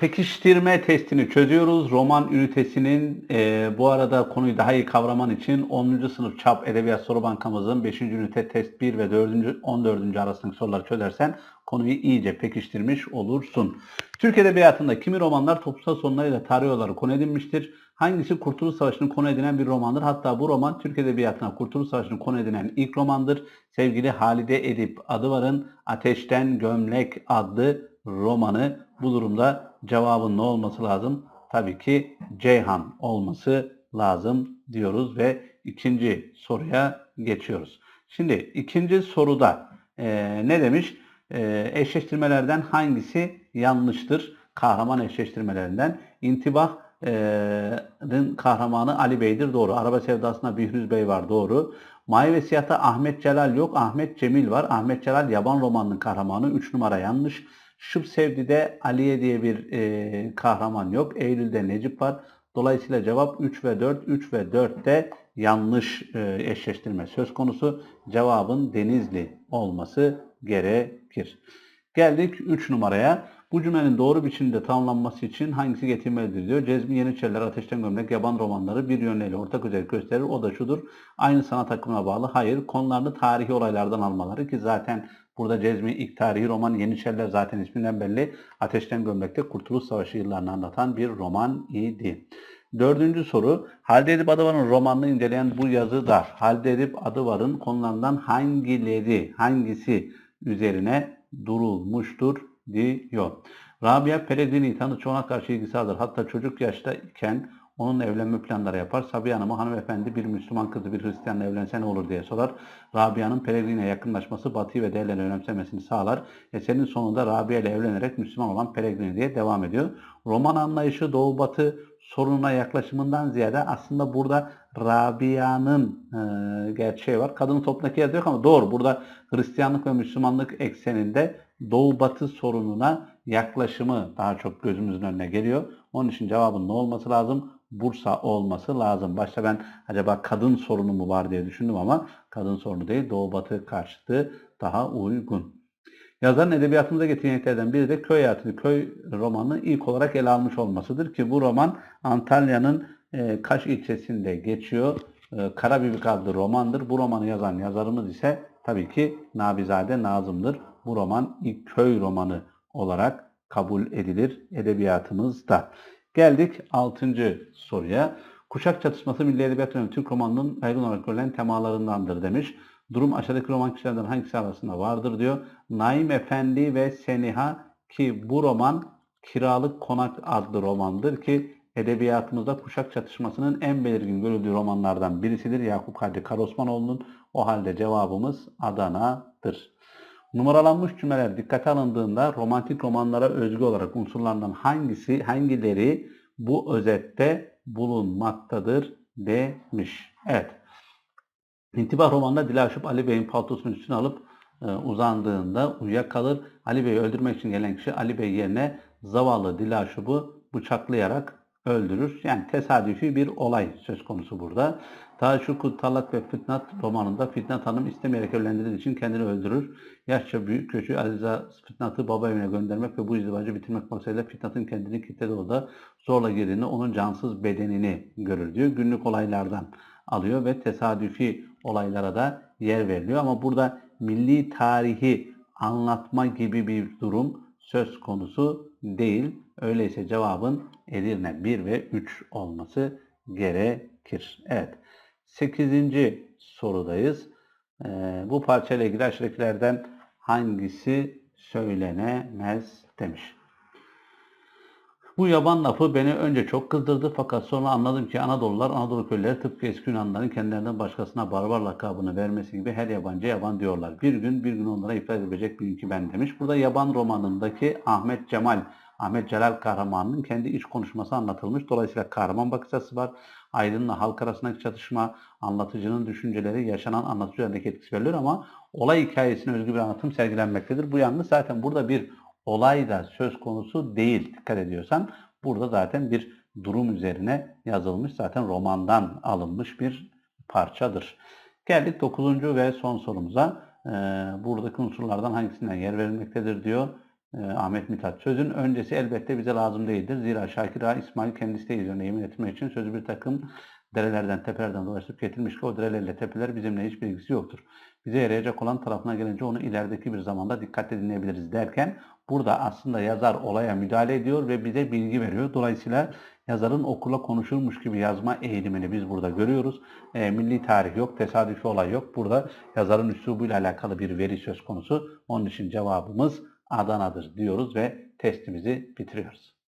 Pekiştirme testini çözüyoruz. Roman ünitesinin e, bu arada konuyu daha iyi kavraman için 10. sınıf çap edebiyat soru bankamızın 5. ünite test 1 ve 4. 14. arasındaki soruları çözersen konuyu iyice pekiştirmiş olursun. Türk Edebiyatı'nda kimi romanlar toplumsal sorunlarıyla tarih olarak konu edinmiştir? Hangisi Kurtuluş Savaşı'nın konu edinen bir romandır? Hatta bu roman Türk Edebiyatı'na Kurtuluş Savaşı'nın konu edinen ilk romandır. Sevgili Halide Edip Adıvar'ın Ateşten Gömlek adlı romanı bu durumda cevabın ne olması lazım? Tabii ki Ceyhan olması lazım diyoruz ve ikinci soruya geçiyoruz. Şimdi ikinci soruda eee, ne demiş? Eee, eşleştirmelerden hangisi yanlıştır? Kahraman eşleştirmelerinden. İntibah'ın kahramanı Ali Bey'dir doğru. Araba sevdasında Bihrüz Bey var doğru. Mavi ve Siyah'ta Ahmet Celal yok. Ahmet Cemil var. Ahmet Celal yaban romanının kahramanı. 3 numara yanlış. Şıp Sevdi'de Aliye diye bir e, kahraman yok. Eylül'de Necip var. Dolayısıyla cevap 3 ve 4. 3 ve 4 de yanlış e, eşleştirme söz konusu. Cevabın Denizli olması gerekir. Geldik 3 numaraya. Bu cümlenin doğru biçimde tamamlanması için hangisi getirilmelidir diyor. Cezmi Yeniçeriler, Ateşten Gömlek, Yaban romanları bir yönleriyle ortak özellik gösterir. O da şudur. Aynı sanat akımına bağlı. Hayır. Konularını tarihi olaylardan almaları ki zaten burada Cezmi ilk tarihi roman Yeniçeriler zaten isminden belli. Ateşten Gömlek'te Kurtuluş Savaşı yıllarını anlatan bir roman idi. Dördüncü soru. Halide Edip Adıvar'ın romanını inceleyen bu yazıda Halide Edip Adıvar'ın konularından hangileri, hangisi üzerine durulmuştur diyor. Rabia Pellegrini tanı çoğuna karşı ilgisi alır. Hatta çocuk yaşta iken onunla evlenme planları yapar. Sabiha Hanım'a hanımefendi bir Müslüman kızı bir Hristiyanla evlense ne olur diye sorar. Rabia'nın Pellegrini'ye yakınlaşması Batı'yı ve değerlerini önemsemesini sağlar. Eserin sonunda Rabia ile evlenerek Müslüman olan Pellegrini diye devam ediyor. Roman anlayışı Doğu Batı sorununa yaklaşımından ziyade aslında burada Rabia'nın e, gerçeği var. Kadının toplumdaki yeri yok ama doğru. Burada Hristiyanlık ve Müslümanlık ekseninde Doğu Batı sorununa yaklaşımı daha çok gözümüzün önüne geliyor. Onun için cevabın ne olması lazım? Bursa olması lazım. Başta ben acaba kadın sorunu mu var diye düşündüm ama kadın sorunu değil Doğu Batı karşıtı daha uygun. Yazarın edebiyatımıza yeniliklerden biri de köy hayatını, köy romanını ilk olarak ele almış olmasıdır ki bu roman Antalya'nın e, Kaş ilçesinde geçiyor. E, Karabibik adlı romandır. Bu romanı yazan yazarımız ise tabii ki Nabizade Nazım'dır. Bu roman ilk köy romanı olarak kabul edilir edebiyatımızda. Geldik 6. soruya. Kuşak çatışması Milli Edebiyat dönemi Türk romanının yaygın olarak görülen temalarındandır demiş. Durum aşağıdaki roman kişilerden hangisi arasında vardır diyor. Naim Efendi ve Seniha ki bu roman Kiralık Konak adlı romandır ki edebiyatımızda kuşak çatışmasının en belirgin görüldüğü romanlardan birisidir. Yakup Kadri Karosmanoğlu'nun o halde cevabımız Adana'dır. Numaralanmış cümleler dikkate alındığında romantik romanlara özgü olarak unsurlardan hangisi, hangileri bu özette bulunmaktadır demiş. Evet. İntibah romanında Dilaşıp Ali Bey'in paltosunun üstüne alıp e, uzandığında uyuyakalır. Ali Bey'i öldürmek için gelen kişi Ali Bey yerine zavallı Dilaşıp'ı bıçaklayarak öldürür. Yani tesadüfi bir olay söz konusu burada. Taşuku Talak ve Fitnat romanında Fitnat Hanım istemeyerek evlendiği için kendini öldürür. Yaşça büyük köşü Aziza Fitnat'ı baba evine göndermek ve bu izdivacı bitirmek maksadıyla Fitnat'ın kendini kitlede odada zorla girdiğini, onun cansız bedenini görür diyor. Günlük olaylardan alıyor ve tesadüfi olaylara da yer veriliyor. Ama burada milli tarihi anlatma gibi bir durum söz konusu değil. Öyleyse cevabın Edirne 1 ve 3 olması gerekir. Evet. 8. sorudayız. Ee, bu parçayla ilgili aşağıdakilerden hangisi söylenemez demiş. Bu yaban lafı beni önce çok kızdırdı fakat sonra anladım ki Anadolular, Anadolu köylüleri tıpkı eski Yunanlıların kendilerinden başkasına barbar lakabını vermesi gibi her yabancı yaban diyorlar. Bir gün bir gün onlara ifade edebilecek bugünkü ben demiş. Burada yaban romanındaki Ahmet Cemal, Ahmet Celal kahramanının kendi iç konuşması anlatılmış. Dolayısıyla kahraman bakış açısı var. Aydın'la halk arasındaki çatışma, anlatıcının düşünceleri, yaşanan anlatıcı üzerindeki etkisi veriliyor ama olay hikayesine özgü bir anlatım sergilenmektedir. Bu yalnız zaten burada bir olay da söz konusu değil dikkat ediyorsan. Burada zaten bir durum üzerine yazılmış zaten romandan alınmış bir parçadır. Geldik 9. ve son sorumuza. Ee, buradaki unsurlardan hangisinden yer verilmektedir diyor. Ee, Ahmet Mithat. Sözün öncesi elbette bize lazım değildir. Zira Şakir Ağa İsmail kendisi de üzerine yemin etmek için sözü bir takım derelerden, tepelerden dolaşıp getirmiş ki o derelerle tepeler bizimle hiçbir ilgisi yoktur. Bize yarayacak olan tarafına gelince onu ilerideki bir zamanda dikkatle dinleyebiliriz derken burada aslında yazar olaya müdahale ediyor ve bize bilgi veriyor. Dolayısıyla yazarın okula konuşulmuş gibi yazma eğilimini biz burada görüyoruz. E, milli tarih yok, tesadüfi olay yok. Burada yazarın üslubuyla alakalı bir veri söz konusu. Onun için cevabımız Adana'dır diyoruz ve testimizi bitiriyoruz.